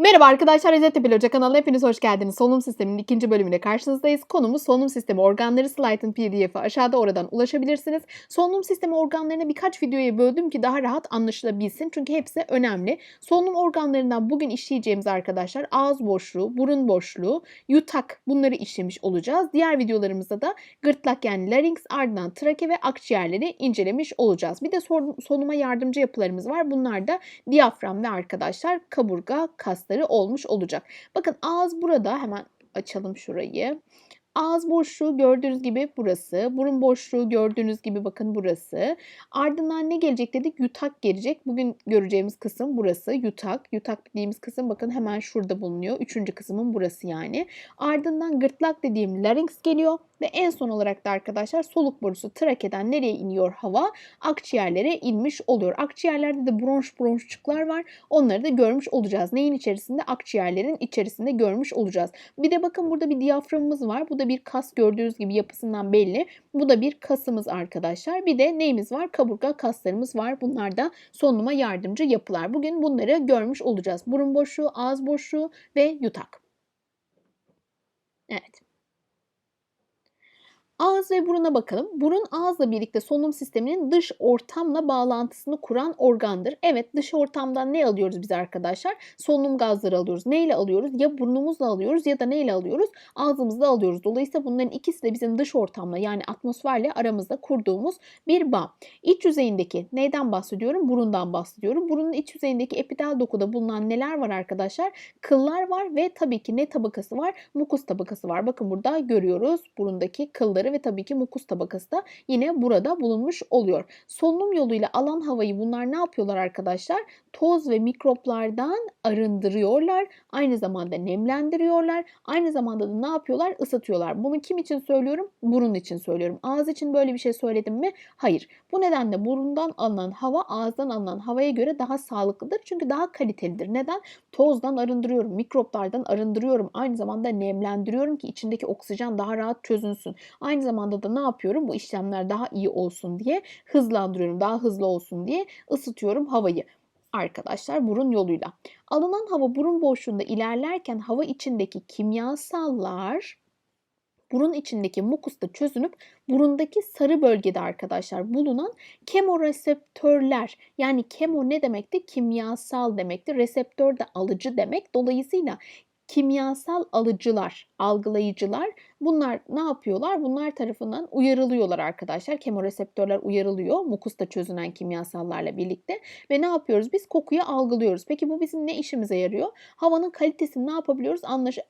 Merhaba arkadaşlar, Receptepe Hoca kanalına hepiniz hoş geldiniz. Solunum sisteminin ikinci bölümüyle karşınızdayız. Konumuz solunum sistemi organları slaytın pdf'i aşağıda oradan ulaşabilirsiniz. Solunum sistemi organlarını birkaç videoya böldüm ki daha rahat anlaşılabilsin. Çünkü hepsi önemli. Solunum organlarından bugün işleyeceğimiz arkadaşlar ağız boşluğu, burun boşluğu, yutak bunları işlemiş olacağız. Diğer videolarımızda da gırtlak yani larynx ardından trake ve akciğerleri incelemiş olacağız. Bir de solunuma yardımcı yapılarımız var. Bunlar da diyafram ve arkadaşlar kaburga, kas kasları olmuş olacak. Bakın ağız burada hemen açalım şurayı. Ağız boşluğu gördüğünüz gibi burası. Burun boşluğu gördüğünüz gibi bakın burası. Ardından ne gelecek dedik? Yutak gelecek. Bugün göreceğimiz kısım burası. Yutak. Yutak dediğimiz kısım bakın hemen şurada bulunuyor. Üçüncü kısmın burası yani. Ardından gırtlak dediğim larynx geliyor. Ve en son olarak da arkadaşlar soluk borusu trakeden nereye iniyor hava? Akciğerlere inmiş oluyor. Akciğerlerde de bronş bronşçuklar var. Onları da görmüş olacağız. Neyin içerisinde? Akciğerlerin içerisinde görmüş olacağız. Bir de bakın burada bir diyaframımız var. Bu da bir kas gördüğünüz gibi yapısından belli. Bu da bir kasımız arkadaşlar. Bir de neyimiz var? Kaburga kaslarımız var. Bunlar da solunuma yardımcı yapılar. Bugün bunları görmüş olacağız. Burun boşluğu, ağız boşluğu ve yutak. Evet. Ağız ve buruna bakalım. Burun ağızla birlikte solunum sisteminin dış ortamla bağlantısını kuran organdır. Evet dış ortamdan ne alıyoruz biz arkadaşlar? Solunum gazları alıyoruz. Neyle alıyoruz? Ya burnumuzla alıyoruz ya da neyle alıyoruz? Ağzımızla alıyoruz. Dolayısıyla bunların ikisi de bizim dış ortamla yani atmosferle aramızda kurduğumuz bir bağ. İç yüzeyindeki neyden bahsediyorum? Burundan bahsediyorum. Burunun iç yüzeyindeki epitel dokuda bulunan neler var arkadaşlar? Kıllar var ve tabii ki ne tabakası var? Mukus tabakası var. Bakın burada görüyoruz burundaki kılları ve tabii ki mukus tabakası da yine burada bulunmuş oluyor. Solunum yoluyla alan havayı bunlar ne yapıyorlar arkadaşlar? Toz ve mikroplardan arındırıyorlar. Aynı zamanda nemlendiriyorlar. Aynı zamanda da ne yapıyorlar? Isıtıyorlar. Bunu kim için söylüyorum? Burun için söylüyorum. Ağız için böyle bir şey söyledim mi? Hayır. Bu nedenle burundan alınan hava ağızdan alınan havaya göre daha sağlıklıdır. Çünkü daha kalitelidir. Neden? Tozdan arındırıyorum, mikroplardan arındırıyorum. Aynı zamanda nemlendiriyorum ki içindeki oksijen daha rahat çözünsün. Aynı Aynı zamanda da ne yapıyorum? Bu işlemler daha iyi olsun diye hızlandırıyorum. Daha hızlı olsun diye ısıtıyorum havayı arkadaşlar burun yoluyla. Alınan hava burun boşluğunda ilerlerken hava içindeki kimyasallar burun içindeki mukusta çözünüp burundaki sarı bölgede arkadaşlar bulunan kemoreseptörler yani kemo ne demekti? Kimyasal demekti. Reseptör de alıcı demek. Dolayısıyla kimyasal alıcılar, algılayıcılar bunlar ne yapıyorlar? Bunlar tarafından uyarılıyorlar arkadaşlar. Kemoreseptörler uyarılıyor mukusta çözünen kimyasallarla birlikte ve ne yapıyoruz? Biz kokuyu algılıyoruz. Peki bu bizim ne işimize yarıyor? Havanın kalitesini ne yapabiliyoruz?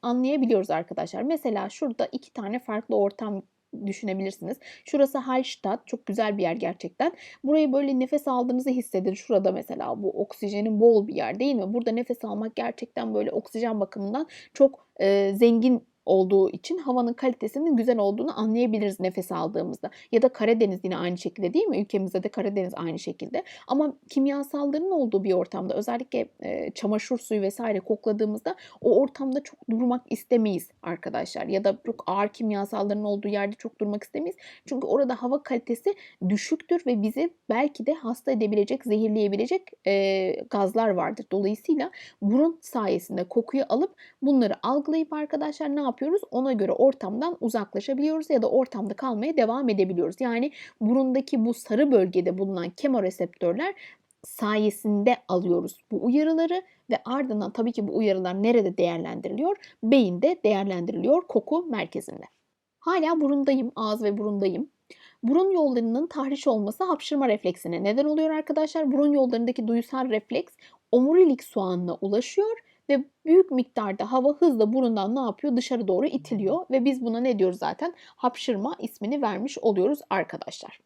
Anlayabiliyoruz arkadaşlar. Mesela şurada iki tane farklı ortam düşünebilirsiniz. Şurası Hallstatt. Çok güzel bir yer gerçekten. Burayı böyle nefes aldığınızı hissedin. Şurada mesela bu oksijenin bol bir yer değil mi? Burada nefes almak gerçekten böyle oksijen bakımından çok e, zengin olduğu için havanın kalitesinin güzel olduğunu anlayabiliriz nefes aldığımızda. Ya da Karadeniz yine aynı şekilde değil mi? Ülkemizde de Karadeniz aynı şekilde. Ama kimyasalların olduğu bir ortamda özellikle e, çamaşır suyu vesaire kokladığımızda o ortamda çok durmak istemeyiz arkadaşlar. Ya da çok ağır kimyasalların olduğu yerde çok durmak istemeyiz. Çünkü orada hava kalitesi düşüktür ve bizi belki de hasta edebilecek, zehirleyebilecek e, gazlar vardır. Dolayısıyla burun sayesinde kokuyu alıp bunları algılayıp arkadaşlar ne yapıyoruz? Yapıyoruz? Ona göre ortamdan uzaklaşabiliyoruz ya da ortamda kalmaya devam edebiliyoruz. Yani burundaki bu sarı bölgede bulunan kemoreseptörler sayesinde alıyoruz bu uyarıları ve ardından tabii ki bu uyarılar nerede değerlendiriliyor? Beyinde değerlendiriliyor koku merkezinde. Hala burundayım, ağız ve burundayım. Burun yollarının tahriş olması hapşırma refleksine neden oluyor arkadaşlar. Burun yollarındaki duysal refleks omurilik soğanına ulaşıyor ve büyük miktarda hava hızla burundan ne yapıyor? Dışarı doğru itiliyor ve biz buna ne diyoruz zaten? Hapşırma ismini vermiş oluyoruz arkadaşlar.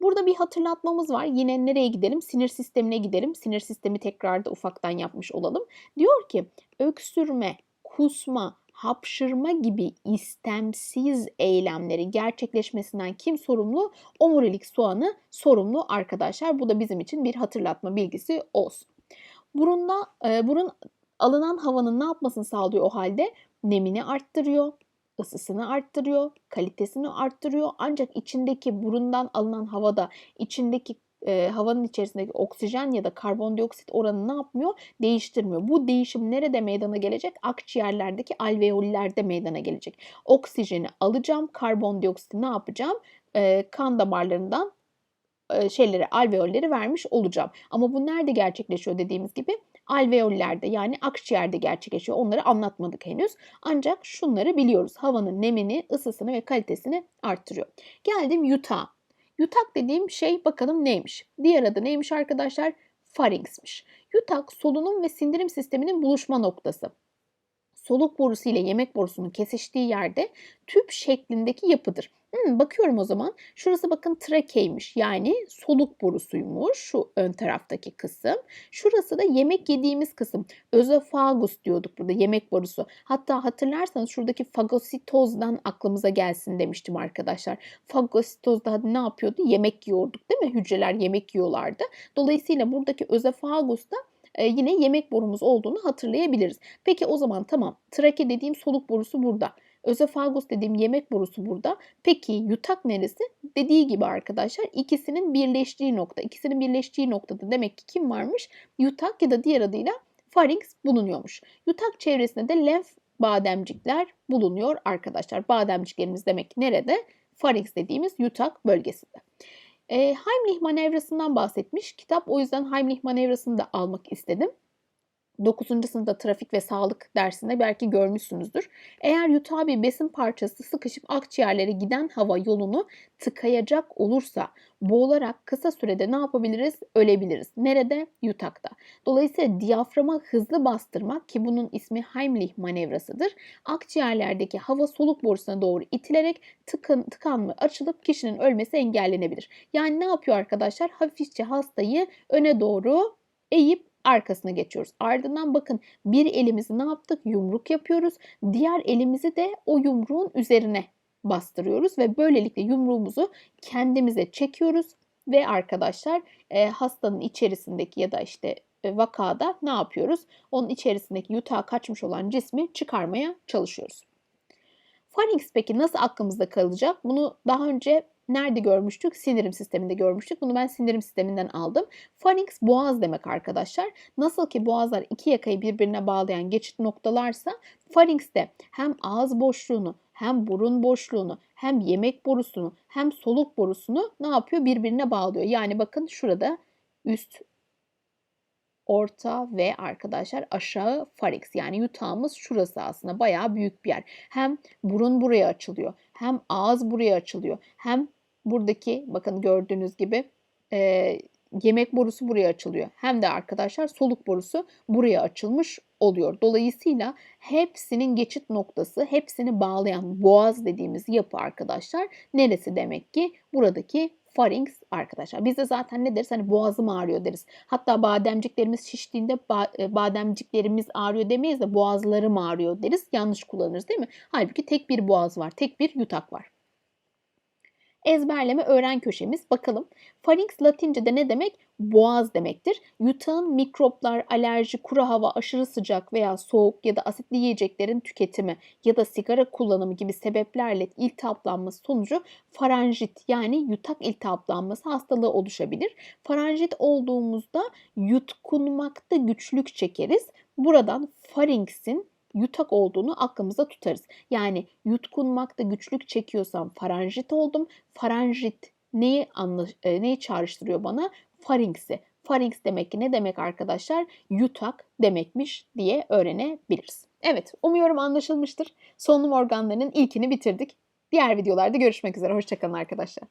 Burada bir hatırlatmamız var. Yine nereye gidelim? Sinir sistemine gidelim. Sinir sistemi tekrar da ufaktan yapmış olalım. Diyor ki öksürme, kusma, hapşırma gibi istemsiz eylemleri gerçekleşmesinden kim sorumlu? Omurilik soğanı sorumlu arkadaşlar. Bu da bizim için bir hatırlatma bilgisi olsun. Burunda e, burun alınan havanın ne yapmasını sağlıyor o halde? Nemini arttırıyor, ısısını arttırıyor, kalitesini arttırıyor. Ancak içindeki burundan alınan havada içindeki e, havanın içerisindeki oksijen ya da karbondioksit oranı ne yapmıyor? Değiştirmiyor. Bu değişim nerede meydana gelecek? Akciğerlerdeki alveollerde meydana gelecek. Oksijeni alacağım, karbondioksiti ne yapacağım? E, kan damarlarından şeyleri, alveolleri vermiş olacağım. Ama bu nerede gerçekleşiyor dediğimiz gibi? Alveollerde yani akciğerde gerçekleşiyor. Onları anlatmadık henüz. Ancak şunları biliyoruz. Havanın nemini, ısısını ve kalitesini arttırıyor. Geldim yutağa. Yutak dediğim şey bakalım neymiş? Diğer adı neymiş arkadaşlar? Farinksmiş. Yutak solunum ve sindirim sisteminin buluşma noktası. Soluk borusu ile yemek borusunun kesiştiği yerde tüp şeklindeki yapıdır. Hmm, bakıyorum o zaman. Şurası bakın trakeymiş. Yani soluk borusuymuş. Şu ön taraftaki kısım. Şurası da yemek yediğimiz kısım. Özofagus diyorduk burada yemek borusu. Hatta hatırlarsanız şuradaki fagositozdan aklımıza gelsin demiştim arkadaşlar. Fagositozda ne yapıyordu? Yemek yiyorduk değil mi? Hücreler yemek yiyorlardı. Dolayısıyla buradaki özofagus da e, yine yemek borumuz olduğunu hatırlayabiliriz. Peki o zaman tamam trake dediğim soluk borusu burada. Özofagus dediğim yemek borusu burada. Peki yutak neresi? Dediği gibi arkadaşlar ikisinin birleştiği nokta. İkisinin birleştiği noktada demek ki kim varmış? Yutak ya da diğer adıyla farinks bulunuyormuş. Yutak çevresinde de lenf bademcikler bulunuyor arkadaşlar. Bademciklerimiz demek ki nerede? Farinks dediğimiz yutak bölgesinde. E, Heimlich manevrasından bahsetmiş. Kitap o yüzden Heimlich manevrasını da almak istedim. 9. sınıfta trafik ve sağlık dersinde belki görmüşsünüzdür. Eğer yutağa bir besin parçası sıkışıp akciğerlere giden hava yolunu tıkayacak olursa boğularak kısa sürede ne yapabiliriz? Ölebiliriz. Nerede? Yutakta. Dolayısıyla diyaframa hızlı bastırmak ki bunun ismi Heimlich manevrasıdır. Akciğerlerdeki hava soluk borusuna doğru itilerek tıkın, tıkanma açılıp kişinin ölmesi engellenebilir. Yani ne yapıyor arkadaşlar? Hafifçe hastayı öne doğru eğip arkasına geçiyoruz. Ardından bakın bir elimizi ne yaptık? Yumruk yapıyoruz. Diğer elimizi de o yumruğun üzerine bastırıyoruz ve böylelikle yumruğumuzu kendimize çekiyoruz ve arkadaşlar e, hastanın içerisindeki ya da işte e, vakada ne yapıyoruz? Onun içerisindeki yutağa kaçmış olan cismi çıkarmaya çalışıyoruz. Pharynx peki nasıl aklımızda kalacak? Bunu daha önce nerede görmüştük? Sinirim sisteminde görmüştük. Bunu ben sinirim sisteminden aldım. Pharynx boğaz demek arkadaşlar. Nasıl ki boğazlar iki yakayı birbirine bağlayan geçit noktalarsa pharynx de hem ağız boşluğunu hem burun boşluğunu hem yemek borusunu hem soluk borusunu ne yapıyor? Birbirine bağlıyor. Yani bakın şurada üst orta ve arkadaşlar aşağı pharynx yani yutağımız şurası aslında bayağı büyük bir yer. Hem burun buraya açılıyor hem ağız buraya açılıyor hem buradaki bakın gördüğünüz gibi e, yemek borusu buraya açılıyor. Hem de arkadaşlar soluk borusu buraya açılmış oluyor. Dolayısıyla hepsinin geçit noktası, hepsini bağlayan boğaz dediğimiz yapı arkadaşlar neresi demek ki? Buradaki pharynx arkadaşlar. Biz de zaten ne deriz? Hani boğazım ağrıyor deriz. Hatta bademciklerimiz şiştiğinde e, bademciklerimiz ağrıyor demeyiz de boğazlarım ağrıyor deriz. Yanlış kullanırız değil mi? Halbuki tek bir boğaz var. Tek bir yutak var ezberleme öğren köşemiz. Bakalım. Pharynx Latince'de ne demek? Boğaz demektir. Yutağın mikroplar, alerji, kuru hava, aşırı sıcak veya soğuk ya da asitli yiyeceklerin tüketimi ya da sigara kullanımı gibi sebeplerle iltihaplanması sonucu faranjit yani yutak iltihaplanması hastalığı oluşabilir. Faranjit olduğumuzda yutkunmakta güçlük çekeriz. Buradan pharynx'in yutak olduğunu aklımıza tutarız. Yani yutkunmakta güçlük çekiyorsam faranjit oldum. Faranjit neyi, anla, e, neyi çağrıştırıyor bana? Farinksi. Farinks demek ki ne demek arkadaşlar? Yutak demekmiş diye öğrenebiliriz. Evet, umuyorum anlaşılmıştır. Solunum organlarının ilkini bitirdik. Diğer videolarda görüşmek üzere. Hoşçakalın arkadaşlar.